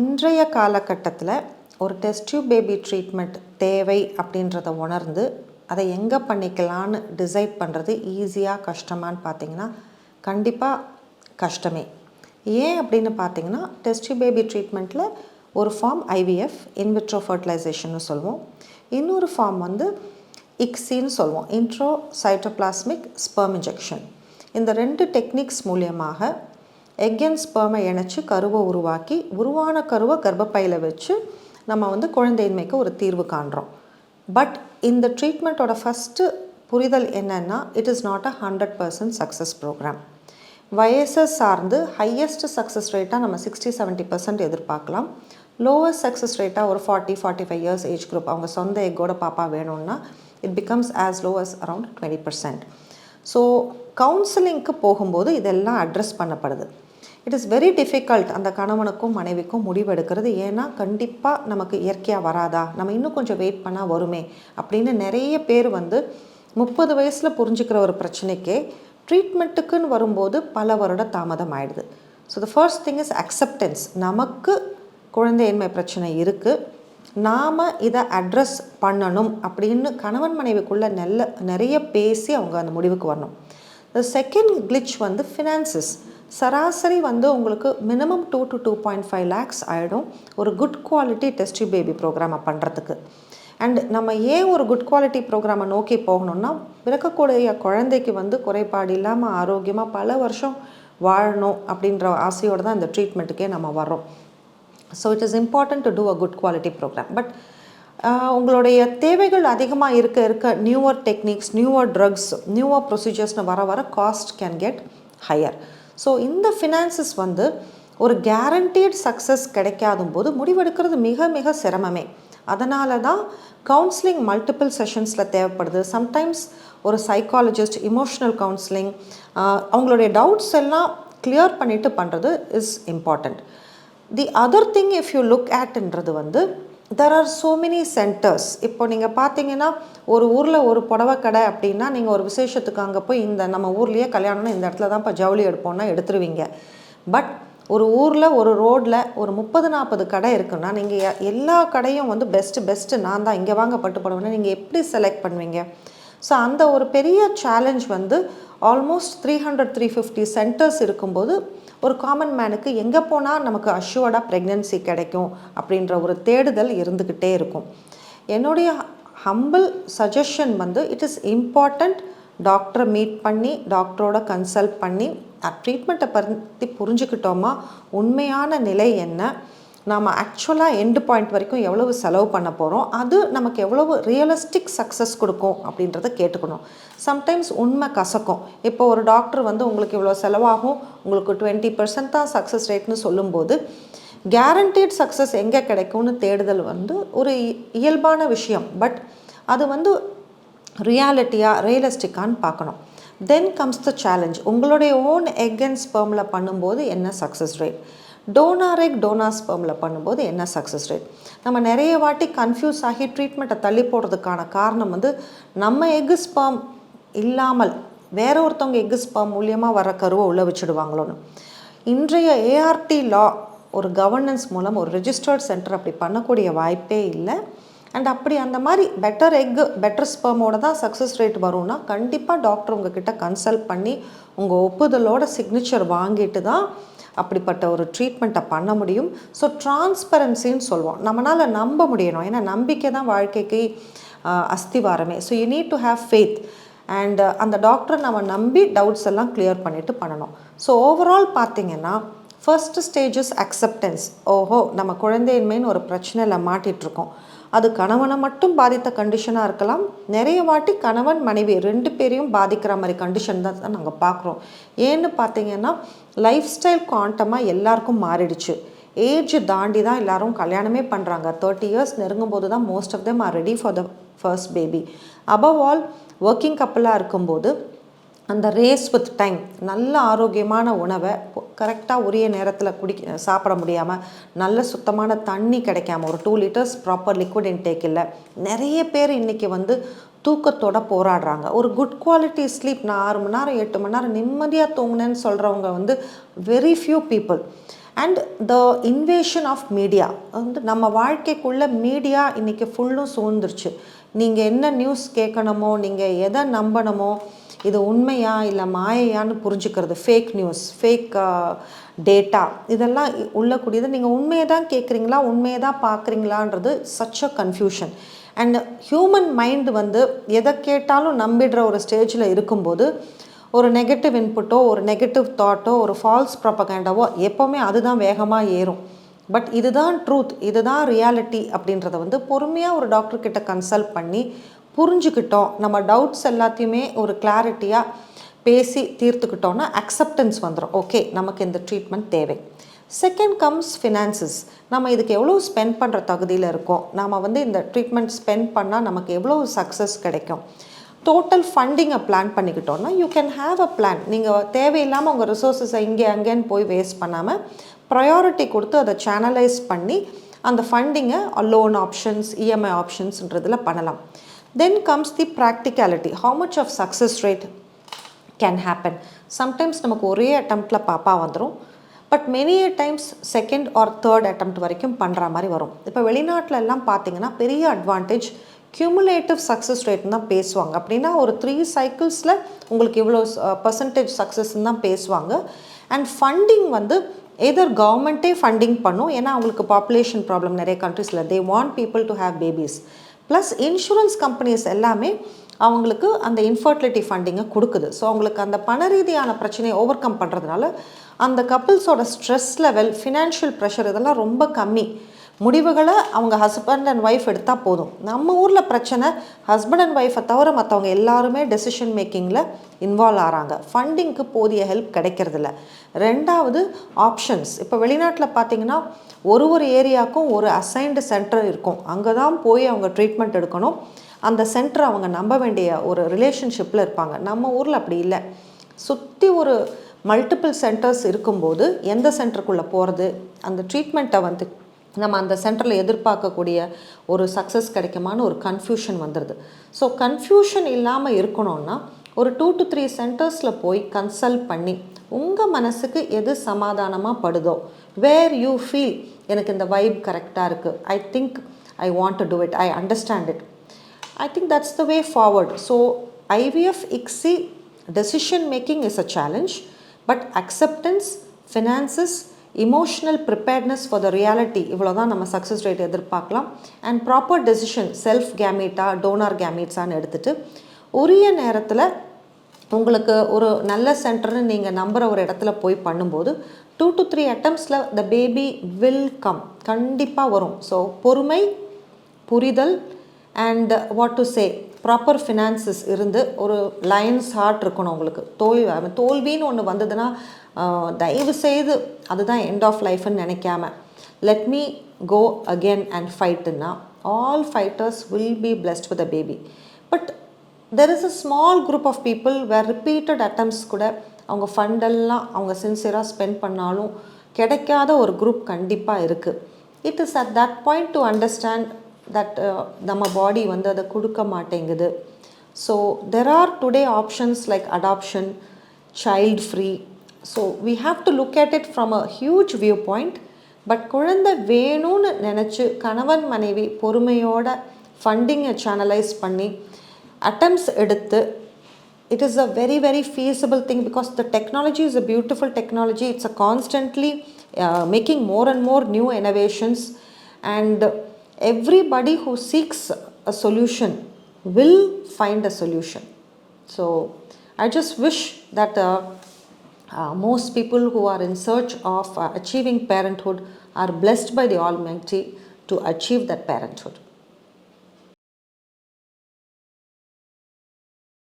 இன்றைய காலகட்டத்தில் ஒரு டெஸ்ட் டியூப் பேபி ட்ரீட்மெண்ட் தேவை அப்படின்றத உணர்ந்து அதை எங்கே பண்ணிக்கலான்னு டிசைட் பண்ணுறது ஈஸியாக கஷ்டமான்னு பார்த்தீங்கன்னா கண்டிப்பாக கஷ்டமே. ஏன் அப்படின்னு பார்த்தீங்கன்னா டெஸ்ட் டியூப் பேபி ட்ரீட்மெண்ட்டில் ஒரு ஃபார்ம் ஐவிஎஃப் இன்விட்ரோ ஃபர்டிலைசேஷன்னு சொல்லுவோம் இன்னொரு ஃபார்ம் வந்து இக்ஸின்னு சொல்லுவோம் இன்ட்ரோ சைட்டோபிளாஸ்மிக் ஸ்பெர்ம் இன்ஜெக்ஷன் இந்த ரெண்டு டெக்னிக்ஸ் மூலியமாக எக் அண்ட் ஸ்பெர்மை இணைச்சி கருவை உருவாக்கி உருவான கருவை கர்ப்பப்பையில் வச்சு நம்ம வந்து குழந்தையின்மைக்கு ஒரு தீர்வு காண்றோம். பட் இந்த ட்ரீட்மெண்ட்டோட ஃபஸ்ட்டு புரிதல் என்னென்னா it is not a hundred percent success programme வயசை சார்ந்து ஹையஸ்ட் சக்ஸஸ் ரேட்டாக நம்ம சிக்ஸ்டி செவன்ட்டி பர்சன்ட் எதிர்பார்க்கலாம். லோவஸ்ட் சக்ஸஸ் ரேட்டாக ஒரு forty forty five years age group அவங்க சொந்த எக்கோட பாப்பா வேணும்னா it becomes as low as around twenty percent so கவுன்சிலிங்க்கு போகும்போது இதெல்லாம் அட்ரஸ் பண்ணப்படுது. இட் இஸ் வெரி டிஃபிகல்ட் அந்த கணவனுக்கும் மனைவிக்கும் முடிவெடுக்கிறது. ஏன்னா கண்டிப்பாக நமக்கு இயற்கையாக வராதா? நம்ம இன்னும் கொஞ்சம் வெயிட் பண்ணால் வருமே? அப்படின்னு நிறைய பேர் வந்து முப்பது வயசில் புரிஞ்சுக்கிற ஒரு பிரச்சனைக்கே ட்ரீட்மெண்ட்டுக்குன்னு வரும்போது பல வருட தாமதம் ஆயிடுது. So the first thing is acceptance நமக்கு குழந்தையின்மை பிரச்சனை இருக்குது நாம் இதை அட்ரஸ் பண்ணணும் அப்படின்னு கணவன் மனைவிக்குள்ளே நல்ல நிறைய பேசி அவங்க அந்த முடிவுக்கு வரணும். த செகண்ட் கிளிச் வந்து ஃபினான்சஸ் சராசரி வந்து உங்களுக்கு minimum two to two point five lakhs ஆகிடும் ஒரு குட் குவாலிட்டி டெஸ்ட் பேபி ப்ரோக்ராமை பண்ணுறதுக்கு அண்ட் நம்ம ஏன் ஒரு குட் குவாலிட்டி ப்ரோக்ராமை நோக்கி போகணும்னா பிறக்கக்கூடிய குழந்தைக்கு வந்து குறைபாடு இல்லாமல் ஆரோக்கியமாக பல வருஷம் வாழணும் அப்படின்ற ஆசையோடு தான் இந்த ட்ரீட்மெண்ட்டுக்கே நம்ம வரோம் so it is important to do a good quality programme but உங்களுடைய தேவைகள் அதிகமாக இருக்க இருக்க newer techniques newer drugs newer ப்ரொசீஜர்ஸ்னு வர வர cost can get higher so இந்த ஃபினான்சஸ் வந்து ஒரு கேரண்டீட் சக்ஸஸ் கிடைக்காதும் போது முடிவெடுக்கிறது மிக மிக சிரமமே. அதனால தான் கவுன்சிலிங் மல்டிபிள் செஷன்ஸில் தேவைப்படுது. சம்டைம்ஸ் ஒரு சைக்காலஜிஸ்ட் இமோஷனல் கவுன்சிலிங் அவங்களுடைய டவுட்ஸ் எல்லாம் கிளியர் பண்ணிவிட்டு பண்ணுறது is important the other thing if you look ஆட்ன்றது வந்து there are so many centres இப்போ நீங்கள் பார்த்தீங்கன்னா ஒரு ஊரில் ஒரு புடவை கடை அப்படின்னா நீங்கள் ஒரு விசேஷத்துக்கு அங்கே போய் இந்த நம்ம ஊர்லேயே கல்யாணம்னு இந்த இடத்துல தான் இப்போ ஜவுளி எடுப்போம்னா எடுத்துருவீங்க. பட் ஒரு ஊரில் ஒரு ரோட்டில் ஒரு முப்பது நாற்பது கடை இருக்குன்னா நீங்கள் எல்லா கடையும் வந்து பெஸ்ட்டு பெஸ்ட்டு நான் தான் இங்கே வாங்க பட்டு புடவைன்னா நீங்கள் எப்படி செலக்ட் பண்ணுவீங்க? ஸோ அந்த ஒரு பெரிய சேலஞ்ச் வந்து almost three hundred three fifty centres இருக்கும்போது ஒரு காமன் மேனுக்கு எங்கே போனால் நமக்கு அஷ்யூர்டாக ப்ரெக்னென்சி கிடைக்கும் அப்படின்ற ஒரு தேடுதல் இருந்துக்கிட்டே இருக்கும். என்னுடைய ஹம்பிள் சஜஷன் வந்து இட் இஸ் இம்பார்ட்டண்ட் டாக்டரை மீட் பண்ணி டாக்டரோட கன்சல்ட் பண்ணி ட்ரீட்மெண்ட்டை பற்றி புரிஞ்சுக்கிட்டோமா? உண்மையான நிலை என்ன? நாம் ஆக்சுவலாக எண்டு பாயிண்ட் வரைக்கும் எவ்வளவு செலவு பண்ண போகிறோம் அது நமக்கு எவ்வளவு ரியலிஸ்டிக் சக்ஸஸ் கொடுக்கும் அப்படின்றத கேட்டுக்கணும். சம்டைம்ஸ் உண்மை கசக்கும். இப்போ ஒரு டாக்டர் வந்து உங்களுக்கு இவ்வளோ செலவாகும் உங்களுக்கு டுவெண்ட்டி பர்சன்ட் தான் சக்ஸஸ் ரேட்னு சொல்லும்போது கேரண்டீட் சக்ஸஸ் எங்கே கிடைக்கும்னு தேடுதல் வந்து ஒரு இயல்பான விஷயம். பட் அது வந்து ரியாலிட்டியாக ரியலிஸ்டிக்கான்னு பார்க்கணும். தென் கம்ஸ் த சேலஞ்ச் உங்களுடைய ஓன் எக் அண்ட் ஸ்பெர்மில் பண்ணும்போது என்ன சக்ஸஸ் ரேட் டோனாரெக் டோனாஸ்பர்மில் பண்ணும்போது என்ன சக்ஸஸ் ரேட் நம்ம நிறைய வாட்டி கன்ஃபியூஸ் ஆகி ட்ரீட்மெண்ட்டை தள்ளி போடுறதுக்கான காரணம் வந்து நம்ம எக்கு ஸ்பெர்ம் இல்லாமல் வேற ஒருத்தவங்க எக்கு ஸ்பெர்ம் மூலியமாக வர கருவை உள்ளே வச்சுடுவாங்களோன்னு. இன்றைய ஏஆர்டி லா ஒரு கவர்னன்ஸ் மூலம் ஒரு ரெஜிஸ்டர்ட் சென்டர் அப்படி பண்ணக்கூடிய வாய்ப்பே இல்லை. அண்ட் அப்படி அந்த மாதிரி பெட்டர் எக்கு பெட்டர் ஸ்பெர்மோட தான் சக்ஸஸ் ரேட் வரும்னா கண்டிப்பாக டாக்டர் உங்ககிட்ட கன்சல்ட் பண்ணி உங்கள் ஒப்புதலோட சிக்னேச்சர் வாங்கிட்டு தான் அப்படிப்பட்ட ஒரு ட்ரீட்மெண்ட்டை பண்ண முடியும். ஸோ டிரான்ஸ்பரன்சின்னு சொல்லுவோம். நம்மளால் நம்ப முடியணும். ஏன்னா நம்பிக்கை தான் வாழ்க்கைக்கு அஸ்திவாரமே. So you need to have faith and அந்த டாக்டரை நம்ம நம்பி டவுட்ஸ் எல்லாம் கிளியர் பண்ணிவிட்டு பண்ணணும். ஸோ ஓவரால் பார்த்தீங்கன்னா ஃபர்ஸ்ட் ஸ்டேஜஸ் அக்செப்டன்ஸ் ஓஹோ நம்ம குழந்தையின்மைன்னு ஒரு பிரச்சனையில் மாட்டிகிட்ருக்கோம் அது கணவனை மட்டும் பாதித்த கண்டிஷனாக இருக்கலாம். நிறைய வாட்டி கணவன் மனைவி ரெண்டு பேரையும் பாதிக்கிற மாதிரி கண்டிஷன் தான் நாங்கள் பார்க்குறோம். ஏன்னு பார்த்தீங்கன்னா லைஃப் ஸ்டைல் குவாண்டமாக எல்லாருக்கும் மாறிடுச்சு. ஏஜ் தாண்டி தான் எல்லாரும் கல்யாணமே பண்ணுறாங்க தேர்ட்டி இயர்ஸ் நெருங்கும் போது தான் most of them are ready for the first baby above all working கப்பலாக இருக்கும்போது அந்த ரேஸ் வித் டைம் நல்ல ஆரோக்கியமான உணவை கரெக்டாக உரிய நேரத்தில் குடிக்க சாப்பிட முடியாமல் நல்ல சுத்தமான தண்ணி கிடைக்காம ஒரு two litres proper liquid intake இல்லை. நிறைய பேர் இன்றைக்கி வந்து தூக்கத்தோட போராடுறாங்க. ஒரு குட் குவாலிட்டி ஸ்லீப் நான் ஆறு மணி நேரம் எட்டு மணி நேரம் நிம்மதியாக தூங்கினேன்னு சொல்கிறவங்க வந்து very few people and the invasion of media வந்து நம்ம வாழ்க்கைக்குள்ளே மீடியா இன்றைக்கி ஃபுல்லும் சூழ்ந்துருச்சு. நீங்கள் என்ன நியூஸ் கேட்கணுமோ நீங்கள் எதை நம்பணுமோ இது உண்மையா இல்லை மாயையான்னு புரிஞ்சுக்கிறது? ஃபேக் நியூஸ் ஃபேக் டேட்டா இதெல்லாம் உள்ளக்கூடியது. நீங்கள் உண்மையை தான் கேட்குறீங்களா உண்மையை தான் பார்க்குறீங்களான்றது such a confusion and human mind வந்து எதை கேட்டாலும் நம்பிடுற ஒரு ஸ்டேஜில் இருக்கும்போது ஒரு நெகட்டிவ் இன்புட்டோ ஒரு நெகட்டிவ் தாட்டோ ஒரு ஃபால்ஸ் ப்ரப்பகேண்டாவோ எப்போவுமே அதுதான் வேகமாக ஏறும். பட் இதுதான் ட்ரூத் இதுதான் ரியாலிட்டி அப்படின்றத வந்து பொறுமையாக ஒரு டாக்டர்கிட்ட கன்சல்ட் பண்ணி புரிஞ்சுக்கிட்டோம். நம்ம டவுட்ஸ் எல்லாத்தையுமே ஒரு கிளாரிட்டியாக பேசி தீர்த்துக்கிட்டோன்னா அக்செப்டன்ஸ் வந்துடும் ஓகே நமக்கு இந்த ட்ரீட்மெண்ட் தேவை. செகண்ட் கம்ஸ் ஃபினான்சஸ் நம்ம இதுக்கு எவ்வளோ ஸ்பெண்ட் பண்ணுற தகுதியில் இருக்கோம்? நாம் வந்து இந்த ட்ரீட்மெண்ட் ஸ்பெண்ட் பண்ணால் நமக்கு எவ்வளோ சக்ஸஸ் கிடைக்கும்? டோட்டல் ஃபண்டிங்கை plan பண்ணிக்கிட்டோன்னா you can have a plan நீங்கள் தேவையில்லாமல் உங்கள் ரிசோர்ஸஸை இங்கே அங்கேன்னு போய் வேஸ்ட் பண்ணாமல் ப்ரையாரிட்டி கொடுத்து அதை சேனலைஸ் பண்ணி அந்த ஃபண்டிங்கை லோன் ஆப்ஷன்ஸ் இஎம்ஐ ஆப்ஷன்ஸ்ன்றதில் பண்ணலாம். Then comes the practicality how much of success rate can happen sometimes நமக்கு ஒரே அட்டம்ப்டில் பாப்பா வந்துடும் but many times second or third attempt வரைக்கும் பண்ணுற மாதிரி வரும். இப்போ வெளிநாட்டில் எல்லாம் பார்த்தீங்கன்னா பெரிய அட்வான்டேஜ் கியூமுலேட்டிவ் சக்ஸஸ் ரேட்னு தான் பேசுவாங்க. அப்படின்னா ஒரு த்ரீ சைக்கிள்ஸில் உங்களுக்கு இவ்வளோ பர்சன்டேஜ் சக்ஸஸ்ன்னு தான் பேசுவாங்க. அண்ட் ஃபண்டிங் வந்து எதர் கவர்மெண்ட்டே ஃபண்டிங் பண்ணும். ஏன்னா அவங்களுக்கு பாப்புலேஷன் ப்ராப்ளம் நிறைய கண்ட்ரீஸில் they want people to have babies plus insurance companies எல்லாமே அவங்களுக்கு அந்த இன்ஃபர்டிலிட்டி ஃபண்டிங்கை கொடுக்குது. ஸோ அவங்களுக்கு அந்த பண ரீதியான பிரச்சனையை ஓவர் கம் பண்ணுறதுனால அந்த கப்புள்ஸோட ஸ்ட்ரெஸ் லெவல் ஃபினான்ஷியல் ப்ரெஷர் இதெல்லாம் ரொம்ப கம்மி. முடிவுகளை அவங்க ஹஸ்பண்ட் அண்ட் ஒய்ஃப் எடுத்தால் போதும். நம்ம ஊரில் பிரச்சனை ஹஸ்பண்ட் அண்ட் ஒய்ஃபை தவிர மற்றவங்க எல்லாருமே டெசிஷன் மேக்கிங்கில் இன்வால்வ் ஆகிறாங்க ஃபண்டிங்க்கு போதிய ஹெல்ப் கிடைக்கிறதில்ல. ரெண்டாவது ஆப்ஷன்ஸ் இப்போ வெளிநாட்டில் பார்த்தீங்கன்னா ஒரு ஒரு ஏரியாவுக்கும் ஒரு அசைன்டு சென்டர் இருக்கும். அங்கே தான் போய் அவங்க ட்ரீட்மெண்ட் எடுக்கணும். அந்த சென்டர் அவங்க நம்ப வேண்டிய ஒரு ரிலேஷன்ஷிப்பில் இருப்பாங்க. நம்ம ஊரில் அப்படி இல்லை. சுற்றி ஒரு மல்டிபிள் சென்டர்ஸ் இருக்கும்போது எந்த சென்டருக்குள்ளே போகிறது அந்த ட்ரீட்மெண்ட்டை வந்து நம்ம அந்த சென்டரில் எதிர்பார்க்கக்கூடிய ஒரு சக்ஸஸ் கிடைக்குமான்னு ஒரு கன்ஃபியூஷன் வந்துடுது ஸோ கன்ஃபியூஷன் இல்லாமல் இருக்கணும்னா ஒரு டூ டு த்ரீ சென்டர்ஸில் போய் கன்சல்ட் பண்ணி உங்கள் மனசுக்கு எது சமாதானமாக படுதோ வேர் யூ ஃபீல் எனக்கு இந்த வைப் கரெக்டாக இருக்குது I think I want to do it I understand it I think that's the way forward so IVF ICSI decision making is a challenge but acceptance finances emotional preparedness for the reality இவ்வளோ தான் நம்ம success rate எதிர்பார்க்கலாம். And proper decision self கேமேட்டா donor கேமேட்ஸான்னு எடுத்துகிட்டு உரிய நேரத்தில் உங்களுக்கு ஒரு நல்ல சென்டர்னு நீங்கள் நம்புகிற ஒரு இடத்துல போய் பண்ணும்போது டூ டு த்ரீ அட்டம்ஸில் த பேபி வில் கம் கண்டிப்பாக வரும். ஸோ பொறுமை புரிதல் and what to say proper finances இருந்து ஒரு லயன்ஸ் ஹார்ட் இருக்கணும் உங்களுக்கு. தோல்வி தோல்வின்னு ஒன்று வந்ததுன்னா தயவு செய்து அதுதான் எண்ட் ஆஃப் லைஃப்னு நினைக்காம let me go again and ஃபைட்டுன்னா all fighters will be blessed with a baby but there is a small group of people where repeated attempts கூட அவங்க ஃபண்டெல்லாம் அவங்க சின்சியராக ஸ்பெண்ட் பண்ணாலும் கிடைக்காத ஒரு குரூப் கண்டிப்பாக இருக்குது it is at that point to understand that நம்ம பாடி வந்து அதை கொடுக்க மாட்டேங்குது. So there are today options like adoption child free so we have to look at it from a huge view point but குழந்தை வேணும்னு நினச்சி கணவன் மனைவி பொறுமையோட ஃபண்டிங்கை சேனலைஸ் பண்ணி அட்டம்ஸ் எடுத்து it is a very very feasible thing because the technology is a beautiful technology it's a constantly making more and more new innovations and everybody who seeks a solution will find a solution. So i just wish that uh, uh, most people who are in search of uh, achieving parenthood are blessed by the almighty to achieve that parenthood